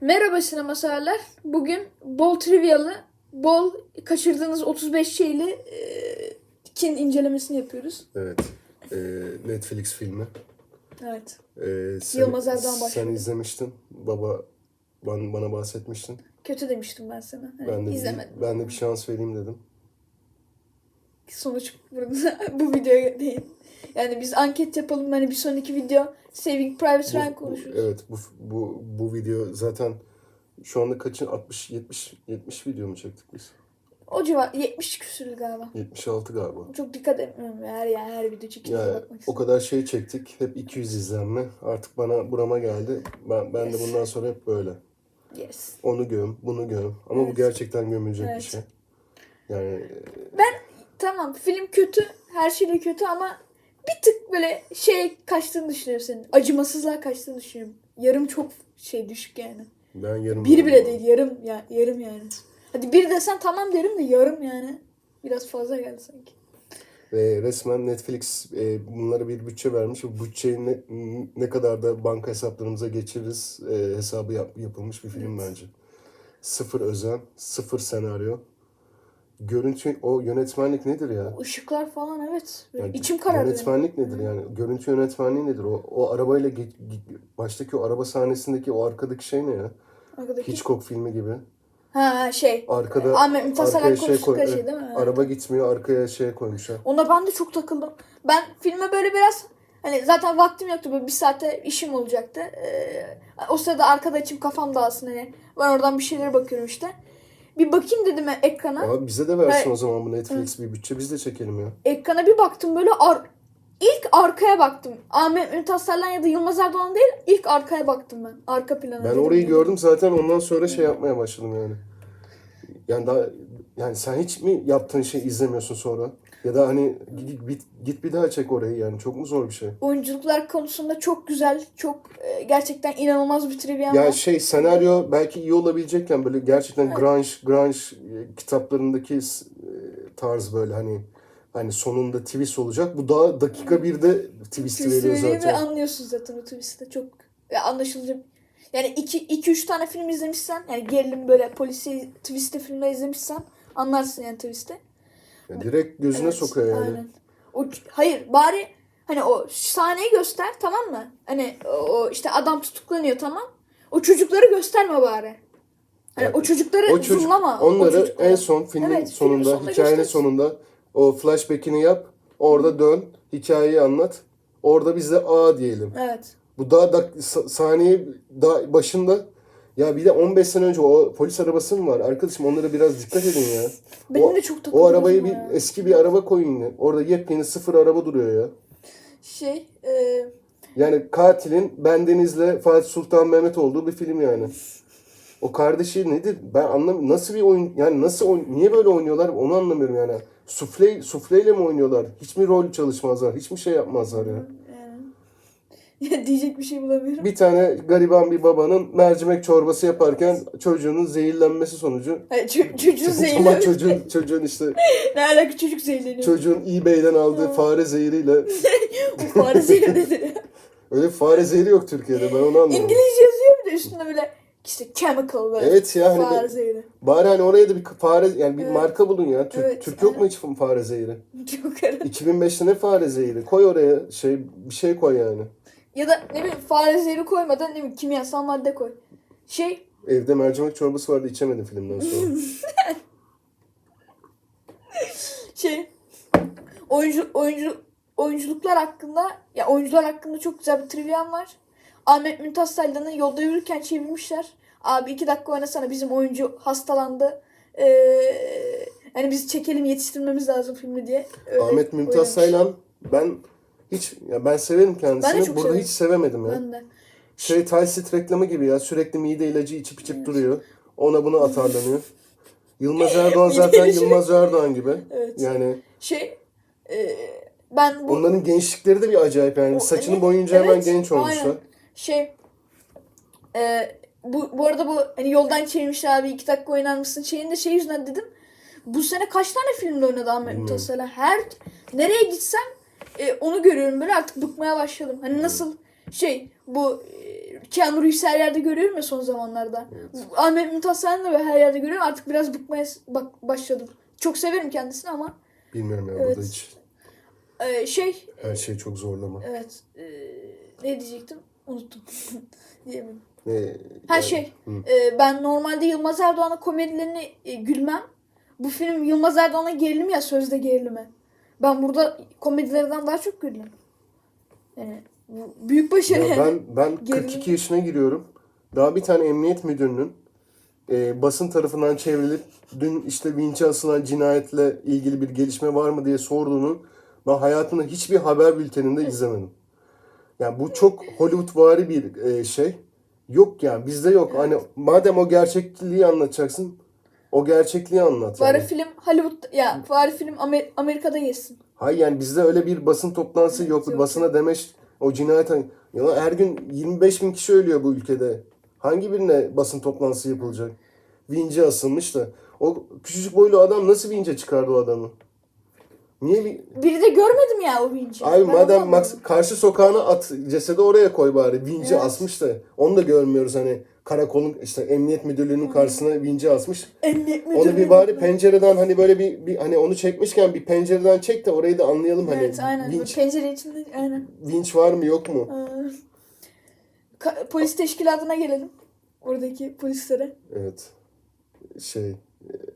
Merhaba sinema severler. Bugün bol trivyalı, bol kaçırdığınız 35 şeyli e, kin incelemesini yapıyoruz. Evet. Ee, Netflix filmi. Evet. Ee, sen, Yılmaz Erdoğan Sen başrolü. izlemiştin. Baba bana, bana bahsetmiştin. Kötü demiştim ben sana. Hani Ben de, izlemedim. bir, ben de bir şans vereyim dedim. Sonuç burada bu videoya değil. Yani biz anket yapalım. Hani bir sonraki video Saving Private Ryan Bu- konuşuruz. Evet bu, bu, bu video zaten şu anda kaçın 60 70 70 video mu çektik biz? O civar 70 küsürlü galiba. 76 galiba. Çok dikkat etmiyorum. Her yani her video çekince Ya bakmak o kadar şey çektik. Hep 200 izlenme. Artık bana burama geldi. Ben ben de Yes. bundan sonra hep böyle. Yes. Onu göm, bunu göm. Ama bu Evet. gerçekten gömülecek Evet. bir şey. Yani Tamam film kötü. Her şeyle kötü ama bir tık böyle şey kaçtığını düşünüyorum senin. Acımasızlığa kaçtığını düşünüyorum. Yarım çok şey düşük yani. ben yarın Bir bile değil yarım ya yarım yani. Hadi bir desen tamam derim de yarım yani. Biraz fazla geldi sanki. Ve resmen Netflix e, bunlara bir bütçe vermiş. Bu bütçeyi ne, ne kadar da banka hesaplarımıza geçiririz e, hesabı yap- yapılmış bir film bence. Sıfır özen, sıfır senaryo. Görüntü, o yönetmenlik nedir ya? O ışıklar falan evet. Yani içim karardı. benim. Yönetmenlik nedir yani? Görüntü yönetmenliği nedir? O, o arabayla ge- ge- baştaki o araba sahnesindeki o arkadaki şey ne ya? Arkadaki. Hitchcock filmi gibi. Ha şey. Arkada Ahmet Mümtaz arkaya şey koy- şey değil mi? Araba gitmiyor, arkaya şey koymuşlar. Ona ben de çok takıldım. Ben filme böyle biraz hani zaten vaktim yoktu böyle bir saate işim olacaktı. Ee, o sırada arkada açıp kafam dağılsın hani. Ben oradan bir şeylere bakıyorum işte. Bir bakayım dedim ekrana. Abi bize de versin Evet. o zaman bu Netflix bir bütçe biz de çekelim ya. Ekrana bir baktım böyle ar ilk arkaya baktım. Ahmet Mümtaz Selen ya da Yılmaz Erdoğan değil ilk arkaya baktım ben. Arka plana. Ben dedim. orayı gördüm zaten ondan sonra şey yapmaya başladım yani. Yani daha yani sen hiç mi yaptığın şey izlemiyorsun sonra? Ya da hani git, git, bir daha çek orayı yani çok mu zor bir şey? Oyunculuklar konusunda çok güzel, çok e, gerçekten inanılmaz bir trivia Ya var. şey senaryo belki iyi olabilecekken böyle gerçekten Evet. grunge grunge e, kitaplarındaki e, tarz böyle hani hani sonunda twist olacak. Bu daha dakika birde twist Twist veriyor veriyor ve zaten. anlıyorsun zaten o twist'i. Çok ya anlaşılacak. Yani 2 2 3 tane film izlemişsen yani gerilim böyle polisi twist'li filmler izlemişsen anlarsın yani twist'i. Ya direkt gözüne Evet, sokuyor yani. Aynen. O hayır bari hani o sahneyi göster tamam mı? Hani o işte adam tutuklanıyor tamam. O çocukları gösterme bari. Hani Yani o çocukları O çocuk, zoomlama. o onları çocukları. en son filmin Evet, filmin sonunda, sonunda hikayenin göstersin. sonunda o flashback'ini yap. Orada dön, hikayeyi anlat. Orada biz de a diyelim. Evet. Bu daha da sa- saniye daha başında ya bir de 15 sene önce o polis arabası mı var? Arkadaşım onlara biraz dikkat edin ya. Benim o, de çok O arabayı bir ya. eski bir araba koyun yine. Orada yepyeni sıfır araba duruyor ya. Şey e, Yani katilin Bendeniz'le Fatih Sultan Mehmet olduğu bir film yani. O kardeşi nedir? Ben anlamıyorum. Nasıl bir oyun yani nasıl oyun niye böyle oynuyorlar onu anlamıyorum yani. Sufle sufleyle mi oynuyorlar? Hiç mi rol çalışmazlar? Hiç mi şey yapmazlar ya? diyecek bir şey bulamıyorum. Bir tane gariban bir babanın mercimek çorbası yaparken çocuğunun zehirlenmesi sonucu Hayır, ço- çocuğun ama zehirleniyor. çocuğun çocuğun işte ne alaka çocuk zehirleniyor. çocuğun eBay'den aldığı fare zehiriyle Bu fare zehri ya? öyle fare zehri yok Türkiye'de ben onu anlamadım. İngilizce yazıyor bir de üstünde böyle işte chemical böyle. Evet ya hani Fare be- zehri. Bari hani oraya da bir fare yani bir Evet. marka bulun ya. Türk, Evet, Türk yok mu hiç fare zehri? Çok herhalde. 2005'te ne fare zehri? Koy oraya şey bir şey koy yani. Ya da ne bileyim fare zehri koymadan ne bileyim kimyasal madde koy. Şey Evde mercimek çorbası vardı içemedim filmden sonra. şey oyuncu oyuncu oyunculuklar hakkında ya oyuncular hakkında çok güzel bir triviam var. Ahmet Mümtaz Saylan'ı yolda yürürken çevirmişler. Abi iki dakika oynasana bizim oyuncu hastalandı. Ee, yani biz çekelim yetiştirmemiz lazım filmi diye. Öyle Ahmet Mümtaz oynamış. Saylan ben hiç ya ben severim kendisini. Ben de çok Burada severim. hiç sevemedim ya. Ben de. Şey Talsit reklamı gibi ya. Sürekli mide ilacı içip içip duruyor. Ona bunu atarlanıyor. Yılmaz Erdoğan zaten ilacı. Yılmaz Erdoğan gibi. Evet. Yani Şey e, ben bu onların gençlikleri de bir acayip yani. O- Saçını evet, boyunca hemen evet, genç olmuşlar. aynen. şey e, bu, bu arada bu hani yoldan çevirmişler abi iki dakika oynar mısın şeyin de şey yüzünden dedim. Bu sene kaç tane filmde oynadı Ahmet Bilmiyorum. Her nereye gitsem e, onu görüyorum böyle artık bıkmaya başladım. Hani nasıl Şey bu e, Keanu Reeves'i her yerde görüyorum ya son zamanlarda. Ahmet Mümtaz da her yerde görüyorum. Artık biraz bıkmaya bak başladım. Çok severim kendisini ama Bilmiyorum ya Evet. burada hiç e, şey her şey çok zorlama. evet e, ne diyecektim? Unuttum. Diyemedim. Ne, Her yani- şey. Hı. e, ben normalde Yılmaz Erdoğan'ın komedilerini e, gülmem. Bu film Yılmaz Erdoğan'a gerilim ya sözde gerilimi. Ben burada komedilerden daha çok güldüm. Yani bu büyük başarı. Ya ben ben Gerilim. 42 yaşına giriyorum. Daha bir tane emniyet müdürünün e, basın tarafından çevrilip dün işte vinçe asılan cinayetle ilgili bir gelişme var mı diye sorduğunu ben hayatımda hiçbir haber bülteninde izlemedim. Yani bu çok Hollywoodvari bir e, şey. Yok yani bizde yok. Hani madem o gerçekliği anlatacaksın o gerçekliği anlat. Bari Yani. film Hollywood ya bari film Amer- Amerika'da geçsin. Hayır yani bizde öyle bir basın toplantısı yok. yok, Basına demeç o cinayet ya her gün 25 bin kişi ölüyor bu ülkede. Hangi birine basın toplantısı yapılacak? Vince asılmış da. O küçücük boylu adam nasıl vince çıkardı o adamı? Niye bir... Biri de görmedim ya o vinci. Abi Ben madem Max karşı sokağına at cesedi oraya koy bari. Vince Evet. asmış da. Onu da görmüyoruz hani karakolun işte emniyet müdürlüğünün karşısına vince asmış. Emniyet Onu bir müdürlüğü- bari pencereden hani böyle bir, bir hani onu çekmişken bir pencereden çek de orayı da anlayalım hani. Evet aynen. Vinç, Pencere içinde aynen. vinç var mı yok mu? Ee, ka- polis teşkilatına gelelim. Oradaki polislere. Evet. Şey e,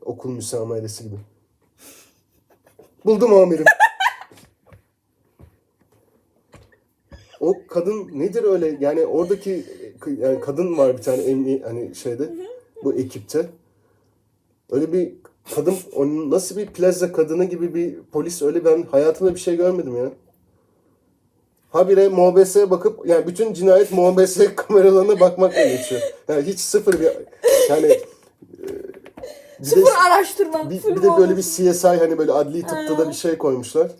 okul müsameresi gibi. Buldum amirim. o kadın nedir öyle? Yani oradaki yani kadın var bir tane emni hani şeyde bu ekipte. Öyle bir kadın onun nasıl bir plaza kadını gibi bir polis öyle ben hayatımda bir şey görmedim ya. Habire MOBS'ye bakıp yani bütün cinayet MOBS kameralarına bakmakla geçiyor. Yani hiç sıfır bir yani e, bir de, Sıfır araştırma. bir, bir de böyle bir CSI hani böyle adli tıpta da bir şey koymuşlar.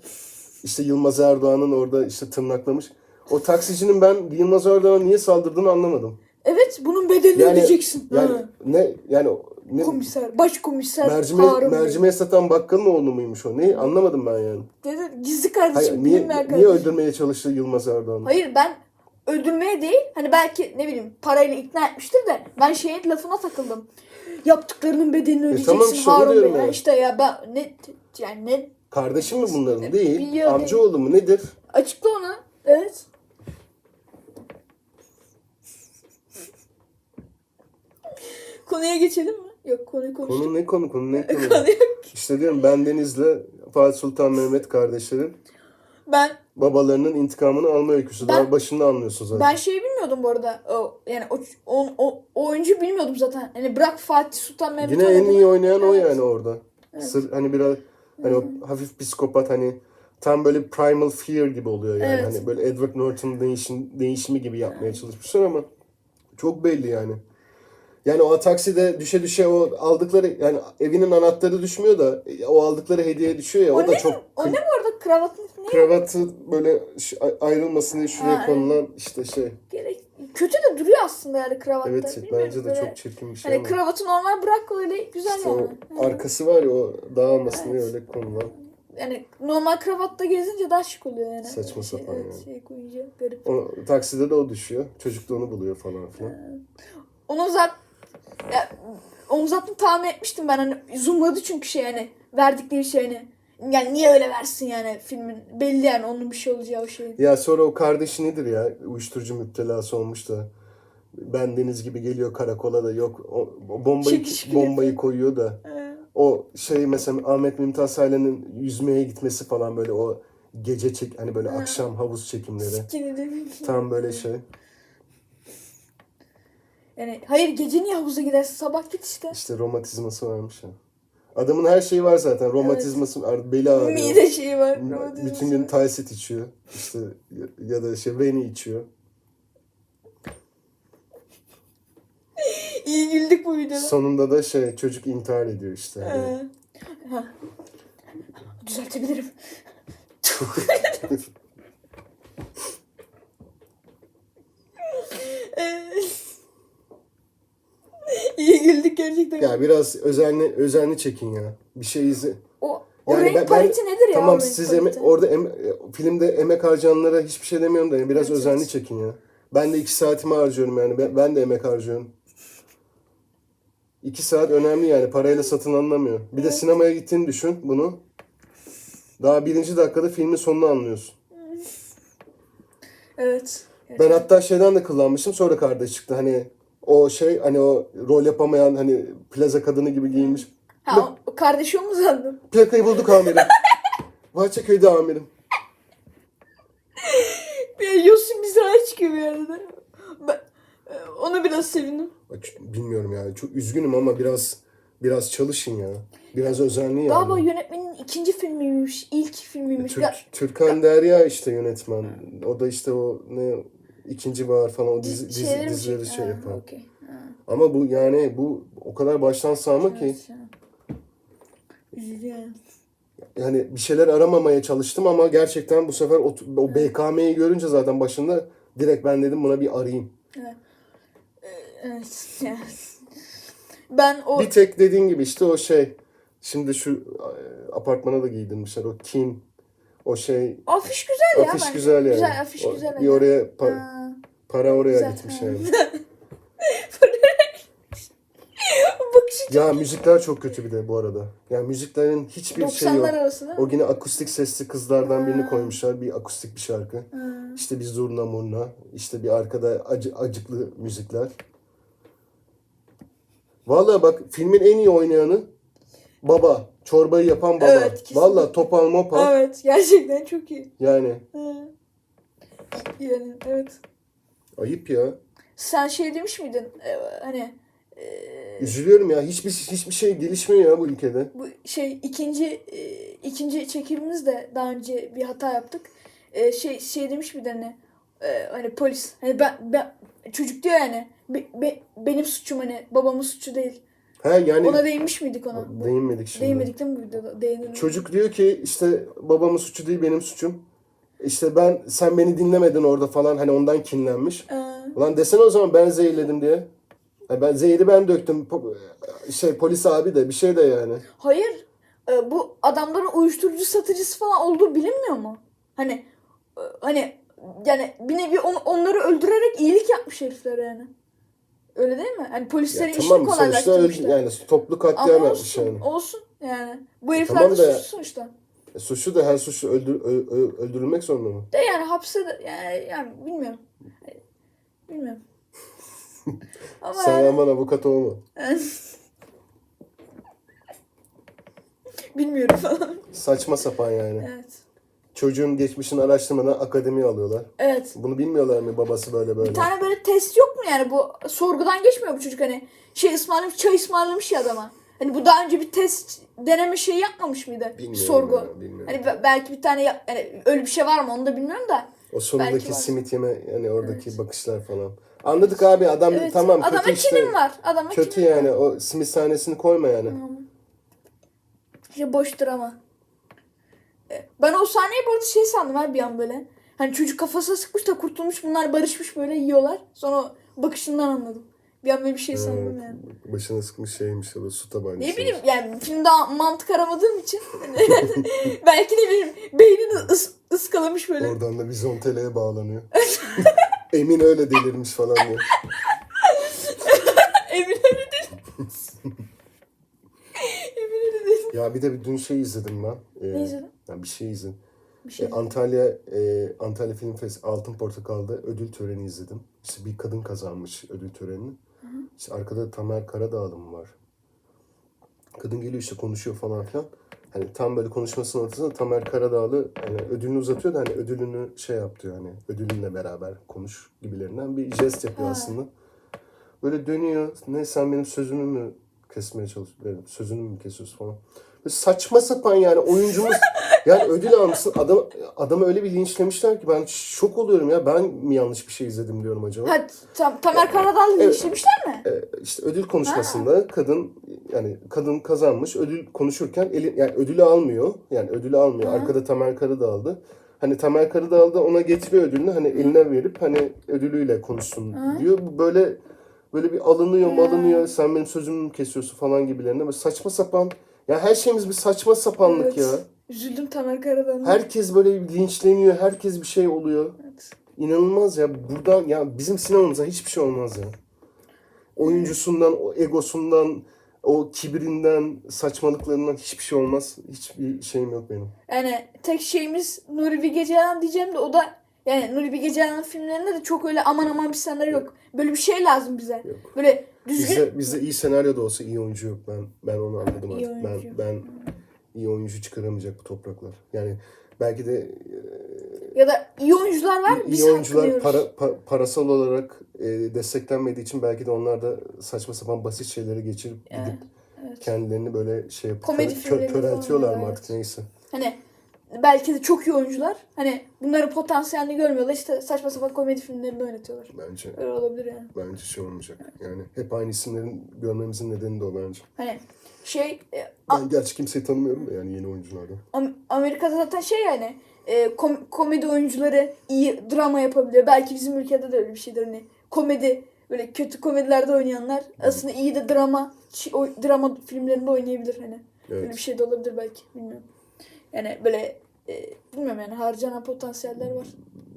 İşte Yılmaz Erdoğan'ın orada işte tırnaklamış. O taksicinin ben Yılmaz Erdoğan'a niye saldırdığını anlamadım. Evet bunun bedelini Yani, ödeyeceksin. yani Ha. ne yani ne, Komiser, başkomiser mercimeği, Harun Bey. mercimeği satan bakkalın oğlu muymuş o? Ne anlamadım ben yani. Dedi, gizli kardeşim, Hayır, niye, bilinmeyen niye kardeşim. öldürmeye çalıştı Yılmaz Erdoğan'ı? Hayır ben öldürmeye değil hani belki ne bileyim parayla ikna etmiştir de ben şeyin lafına takıldım. Yaptıklarının bedelini ödeyeceksin E, tamam işte onu Harun Bey. Ya yani. işte ya ben ne yani ne Kardeşim mi bunların? Değil. Biliyor, Amcaoğlu mu? Nedir? açıkla onu. Evet. Konuya geçelim mi? Yok konuyu konuştuk. Konu ne konu? Konu ne konu? Konu yok. İşte diyorum ben Deniz'le Fatih Sultan Mehmet kardeşlerin Ben babalarının intikamını alma öyküsü. Ben- Daha başında anlıyorsun zaten. ben şeyi bilmiyordum bu arada. O, yani o, o, o, o oyuncu bilmiyordum zaten. Hani bırak Fatih Sultan Mehmet Yine en iyi oynayan o Evet. yani orada. Sır, hani biraz hani o hafif psikopat hani tam böyle primal fear gibi oluyor yani. Evet. Hani böyle Edward Norton değişim, değişimi gibi yapmaya çalışmışlar ama çok belli yani. Yani o takside düşe düşe o aldıkları yani evinin anahtarı düşmüyor da o aldıkları hediye düşüyor ya o, O da ne, çok o ne bu arada kravatın ne kravatı böyle ayrılmasın diye şuraya Ha, konulan işte şey. gerek? Kötü de duruyor aslında yani kravatta. Evet Bilmiyorum, bence de böyle- çok çirkin bir şey Hani ama. kravatı normal bırak öyle güzel İşte yani. arkası var ya o dağılmasın diye öyle konulan. Yani normal kravatta gezince daha şık oluyor yani. Saçma Şey, sapan evet, yani. Şey koyunca garip. O takside de o düşüyor. Çocuk da onu buluyor falan filan. Onu zaten ya, onu zaten tahmin etmiştim ben hani zoomladı çünkü şey yani verdikleri şey hani yani niye öyle versin yani filmin belli yani onun bir şey olacağı o şeyin. Ya sonra o kardeşi nedir ya? Uyuşturucu müptelası olmuş da. Ben Deniz gibi geliyor karakola da yok. O, o bombayı Çekişkin bombayı koyuyor da. O şey mesela Ahmet Mümtaz Saylan'ın yüzmeye gitmesi falan böyle o gece çek hani böyle akşam havuz çekimleri. sikini Tam böyle şey. Yani hayır gece niye havuza gidersin sabah git işte. İşte romatizması varmış ya. Adamın her şeyi var zaten. Romatizması var, beli ağrıyor. Mide şeyi var. Bütün gün Talsit içiyor. İşte ya- da şey Veni içiyor. İyi güldük bu videoda. Sonunda da şey çocuk intihar ediyor işte. Ee, ha. Düzeltebilirim. Ee, İyi güldük gerçekten. ya biraz özenli özenli çekin ya. Bir şey izle. O O renk paleti nedir ya, Tamam siz eme- orada em- filmde emek harcayanlara hiçbir şey demiyorum da yani biraz Evet, özenli evet. çekin ya. Ben de iki saatimi harcıyorum yani. Ben, ben de emek harcıyorum. İki saat önemli yani. Parayla satın alınamıyor. Bir de sinemaya gittiğini düşün bunu. Daha birinci dakikada filmin sonunu anlıyorsun. Evet. Ben hatta şeyden de kullanmıştım. Sonra kardeş çıktı. Hani o şey hani o rol yapamayan hani plaza kadını gibi giyinmiş. Ha, o, o kardeşi o mu sandım? Plakayı bulduk amirim. Bahçeköy'de amirim. Bir Yosun bize çıkıyor bir arada. Ben, e, ona biraz sevindim. Bilmiyorum yani. Çok üzgünüm ama biraz biraz çalışın ya. Biraz özenli yani. Galiba yönetmenin ikinci filmiymiş, ilk filmiymiş. Türk, Türkan Derya işte yönetmen. O da işte o ne ikinci bahar falan o dizi, dizi, dizileri şey yapan. okey. Ha, Ama bu yani bu o kadar baştan sağma ki evet. Üzücü yani. bir şeyler aramamaya çalıştım ama gerçekten bu sefer o, o BKM'yi görünce zaten başında direkt ben dedim buna bir arayayım. Evet. yani. Ben o Bir tek dediğin gibi işte o şey şimdi şu e, apartmana da giydirmişler o kin o şey afiş güzel ya afiş güzel yani. Güzel afiş O- güzel. Bir oraya pa-. Para oraya Güzel, gitmiş yani. Ya müzikler çok kötü bir de bu arada. Yani müziklerin hiçbir şey 90'lar yok. arası değil mi? O yine akustik sesli kızlardan birini koymuşlar. Bir akustik bir şarkı. Ha. İşte bir zurna murna. işte bir arkada acı, acıklı müzikler. Vallahi bak filmin en iyi oynayanı baba. Çorbayı yapan baba. Evet, kesinlikle. Vallahi topal mopal. Evet gerçekten çok iyi. Yani Ha. Yani evet. Ayıp ya. Sen şey demiş miydin? Ee, hani e, Üzülüyorum ya. Hiçbir hiçbir şey gelişmiyor ya bu ülkede. bu şey ikinci e, ikinci çekimimizde daha önce bir hata yaptık. E, şey şey demiş miydin hani e, hani polis hani ben, ben çocuk diyor yani be- be- benim suçum hani babamın suçu değil. Ha yani Ona değinmiş miydik ona? Değinmedik şimdi. Değinmedik değil mi bu videoda? Değinilmiş. Çocuk diyor ki işte babamın suçu değil benim suçum. İşte ben sen beni dinlemedin orada falan hani ondan kinlenmiş. Ee, Ulan desene o zaman ben zehirledim diye. Ha ben zehri ben döktüm. Po- Şey polis abi de bir şey de yani. hayır. e, bu adamların uyuşturucu satıcısı falan olduğu bilinmiyor mu? Hani e, hani yani bir nevi on- onları öldürerek iyilik yapmış herifler yani. Öyle değil mi? Hani polislerin Ya işini tamam öldü, kolaylaştırmışlar. yani toplu Ama katliam yapmış olsun, yani. olsun yani. Bu herifler tamam de da- suçlu sonuçta. E, suçlu da her suçlu öldür, ö- ö- öldürülmek zorunda mı? De yani hapse de yani, yani bilmiyorum. Bilmiyorum. Ama Sen yani, aman avukat olma. bilmiyorum falan. Saçma sapan yani. Evet. Çocuğun geçmişini araştırmadan akademiye alıyorlar. Evet. Bunu bilmiyorlar mı babası böyle böyle? Bir tane böyle test yok mu yani bu sorgudan geçmiyor bu çocuk hani şey ısmarlamış çay ısmarlamış ya adama. Hani bu daha önce bir test deneme şeyi yapmamış mıydı? Bilmiyorum Sorgu. ya, bilmiyorum. Hani be- belki bir tane yap- yani öyle bir şey var mı onu da bilmiyorum da. O sonundaki var. simit yeme yani oradaki bakışlar falan. Anladık abi adam Evet. tamam Adama kötü işte. kinim var. Adama Kötü kinim var. yani o simit sahnesini koyma yani. İşte boş drama. E, Ben o sahneyi bu arada şey sandım abi bir an böyle. Hani çocuk kafasına sıkmış da kurtulmuş bunlar barışmış böyle yiyorlar. Sonra bakışından anladım. Bir an böyle bir şey sandım yani. Başına sıkmış şeymiş o da su tabancası. Ne bileyim yani filmde mantık aramadığım için belki ne bileyim beynini ıs, ıskalamış böyle. Oradan da vizonteleye bağlanıyor. Emin öyle delirmiş falan diye. Emin öyle değil. Emin öyle değil. Ya bir de bir dün şey izledim ben. Ee, Ne izledin? Ya bir şey izledim. Bir şey. E, Antalya e, Antalya Film Fest Altın Portakal'da ödül töreni izledim. İşte bir kadın kazanmış ödül törenini. İşte arkada Tamer Karadağlı var. Kadın geliyor işte konuşuyor falan filan. Hani tam böyle konuşmasının ortasında Tamer Karadağlı hani ödülünü uzatıyor da hani ödülünü şey yaptı hani ödülünle beraber konuş gibilerinden bir jest yapıyor Ha. aslında. Böyle dönüyor. Ne sen benim sözümü mü kesmeye çalışıyorsun? Sözünü mü kesiyorsun falan. Böyle saçma sapan yani oyuncumuz yani ödül almışsın. Adam, adamı öyle bir linçlemişler ki ben şok oluyorum ya. Ben mi yanlış bir şey izledim diyorum acaba. Ha, tam, Tamer Karadağlı Evet. işlemişler mi? Ee, işte ödül konuşmasında kadın yani kadın kazanmış ödül konuşurken eli, yani ödülü almıyor. Yani ödülü almıyor. Arkada Tamer Karadağlı. Hani Tamer Karadağlı da ona getiriyor ödülünü hani eline verip hani ödülüyle konuşsun diyor. Bu Böyle böyle bir alınıyor malınıyor sen benim sözümü mü kesiyorsun falan gibilerine böyle saçma sapan Ya her şeyimiz bir saçma sapanlık Evet. ya. Üzüldüm Tamer Karadan. Herkes böyle bir linçleniyor. Herkes bir şey oluyor. Evet. İnanılmaz ya. Burada ya bizim sinemamıza hiçbir şey olmaz ya. Oyuncusundan, o egosundan, o kibirinden, saçmalıklarından hiçbir şey olmaz. Hiçbir şeyim yok benim. Yani tek şeyimiz Nuri Bilge Ceylan diyeceğim de o da yani Nuri Bilge Ceylan'ın filmlerinde de çok öyle aman aman bir senaryo yok. Böyle bir şey lazım bize. Yok. Böyle düzgün Bizde, bizde iyi senaryo da olsa iyi oyuncu yok. Ben ben onu anladım İyi artık. Ben ben iyi oyuncu çıkaramayacak bu topraklar. Yani belki de ya da iyi oyuncular var biz iyi oyuncular hakkını para, pa- parasal olarak e, desteklenmediği için belki de onlar da saçma sapan basit şeyleri geçirip Yani, gidip evet. kendilerini böyle şey yapıp Komedi kö- köreltiyorlar mı artık neyse. Hani belki de çok iyi oyuncular. Hani bunların potansiyelini görmüyorlar. İşte saçma sapan komedi filmlerinde oynatıyorlar. Bence Öyle olabilir yani. bence şey olmayacak. Yani hep aynı isimlerin görmemizin nedeni de o bence. Hani şey e, Ben gerçi kimseyi tanımıyorum da yani yeni oyunculardan. Am- Amerika'da zaten şey yani e, kom- komedi oyuncuları iyi drama yapabiliyor. Belki bizim ülkede de öyle bir şeydir hani komedi böyle kötü komedilerde oynayanlar aslında iyi de drama o- drama filmlerinde oynayabilir hani. Evet. bir şey de olabilir belki bilmiyorum. Yani böyle e, bilmiyorum yani harcanan potansiyeller var.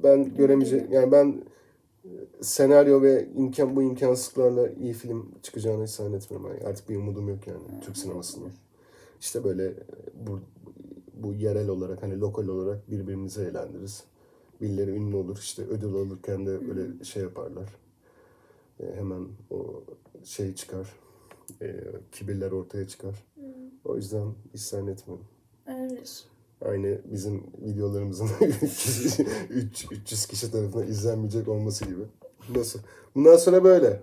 Ben göremeyeceğim. Yani ben e, senaryo ve imkan bu imkansızlıklarla iyi film çıkacağını hiç zannetmiyorum. Yani artık bir umudum yok yani Türk sinemasında. İşte böyle e, bu bu yerel olarak hani lokal olarak birbirimizi eğlendiririz. Birileri ünlü olur işte ödül alırken de böyle şey yaparlar. E, hemen o şey çıkar. E, kibirler ortaya çıkar. O yüzden hiç zannetmiyorum. Evet. Aynı bizim videolarımızın 300, 300 kişi tarafından izlenmeyecek olması gibi. Nasıl? Bundan sonra böyle.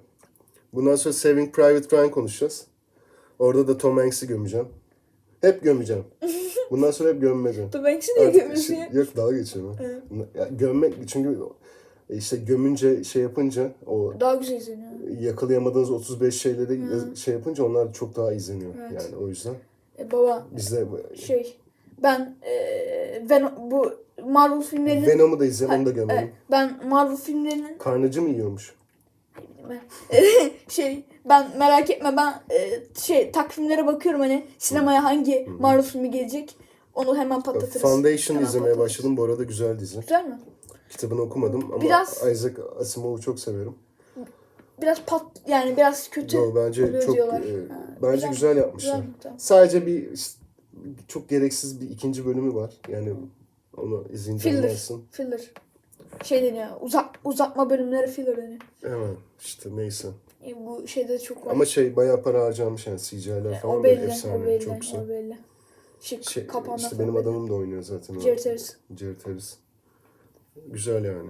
Bundan sonra Saving Private Ryan konuşacağız. Orada da Tom Hanks'i gömeceğim. Hep gömeceğim. Bundan sonra hep gömmeceğim. Tom Hanks'i niye gömüyorsun şey-? Yok dalga geçiyorum. ha. Ya, gömmek çünkü işte gömünce şey yapınca o Daha güzel izleniyor. yakalayamadığınız 35 şeyleri yaz- şey yapınca onlar çok daha izleniyor. Evet. Yani o yüzden E, baba biz de şey ben e, Venom, bu Marvel filmlerinin Venom'u da izleyelim onu da gömelim. Evet, ben Marvel filmlerinin Karnıcı mı yiyormuş? şey ben merak etme ben e, şey takvimlere bakıyorum hani sinemaya hangi Marvel filmi gelecek onu hemen patlatırız. Foundation Hemen izlemeye patlatırız. başladım. Bu arada güzel dizi. Güzel mi? Kitabını okumadım ama Biraz- Isaac Asimov'u çok severim. Biraz pat yani biraz kötü. Yo, bence çok diyorlar. e, bence güzel. güzel, yapmışlar. Güzel, tamam. Sadece bir işte, çok gereksiz bir ikinci bölümü var. Yani onu izleyince Filler. Filler. Şey deniyor. Uzat, uzatma bölümleri filler deniyor. Hemen işte neyse. E, bu şeyde de çok var. Ama şey bayağı para harcamış yani CGI'ler E, falan o böyle belli, efsane. o belli, çok güzel. o belli. Şık, Şey, kapanma işte benim belli. adamım da oynuyor zaten. Jared Harris. Jared Harris. Güzel yani.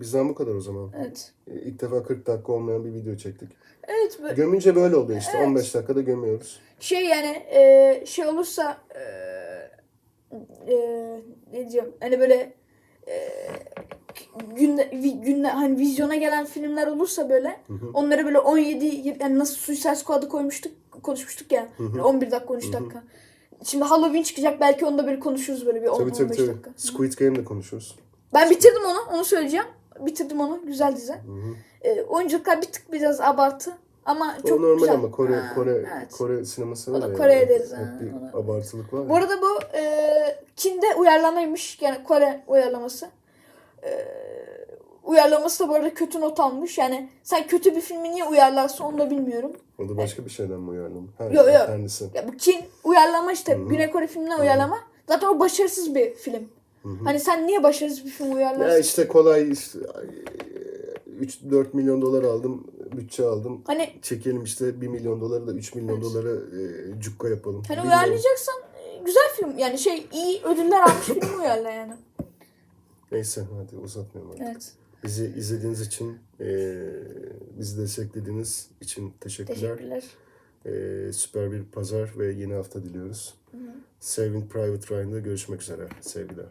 Bizden bu kadar o zaman. Evet. İlk defa 40 dakika olmayan bir video çektik. Evet Gömünce böyle oluyor işte. 15 dakikada gömüyoruz. Şey yani e, şey olursa e, e, ne diyeceğim hani böyle e, günde günde hani vizyona gelen filmler olursa böyle onları böyle 17 yir- yani nasıl Suicide Squad'ı koymuştuk konuşmuştuk ya böyle 11 dakika 13 dakika. Şimdi Halloween çıkacak belki onu da böyle konuşuruz böyle bir 10 Tabii tabii 15 tabii. dakika. Squid Game'de konuşuruz. Ben bitirdim onu onu söyleyeceğim. Bitirdim onu güzel dizi. E, oyunculuklar bir tık biraz abartı ama çok o normal güzel. ama Kore Ha, Kore evet. Kore sineması O var da ya. Kore'ye deriz, Hep ha, bir ona. abartılık var. Bu arada bu e, Çin'de uyarlamaymış. Yani Kore uyarlaması. E, uyarlaması da bu arada kötü not almış. Yani sen kötü bir filmi niye uyarlarsın onu da bilmiyorum. O da başka bir şeyden mi uyarlama? Ha, Yo, yo. Kendisi. Ya bu Çin uyarlama işte. Güney Kore filmine uyarlama. Zaten o başarısız bir film. Hani sen niye başarısız bir film uyarlarsın? Ya işte kolay işte 3-4 milyon dolar aldım, bütçe aldım. Hani Çekelim işte 1 milyon doları da 3 milyon Evet. dolara e, cukka yapalım. hani Bilmiyorum. uyarlayacaksan e, güzel film. Yani şey iyi ödüller almış film uyarla yani. Neyse hadi uzatmayalım artık. Evet. Bizi izlediğiniz için, e, bizi desteklediğiniz için teşekkürler. Teşekkürler. E, süper bir pazar ve yeni hafta diliyoruz. Saving Private Ryan'da görüşmek üzere. Sevgiler.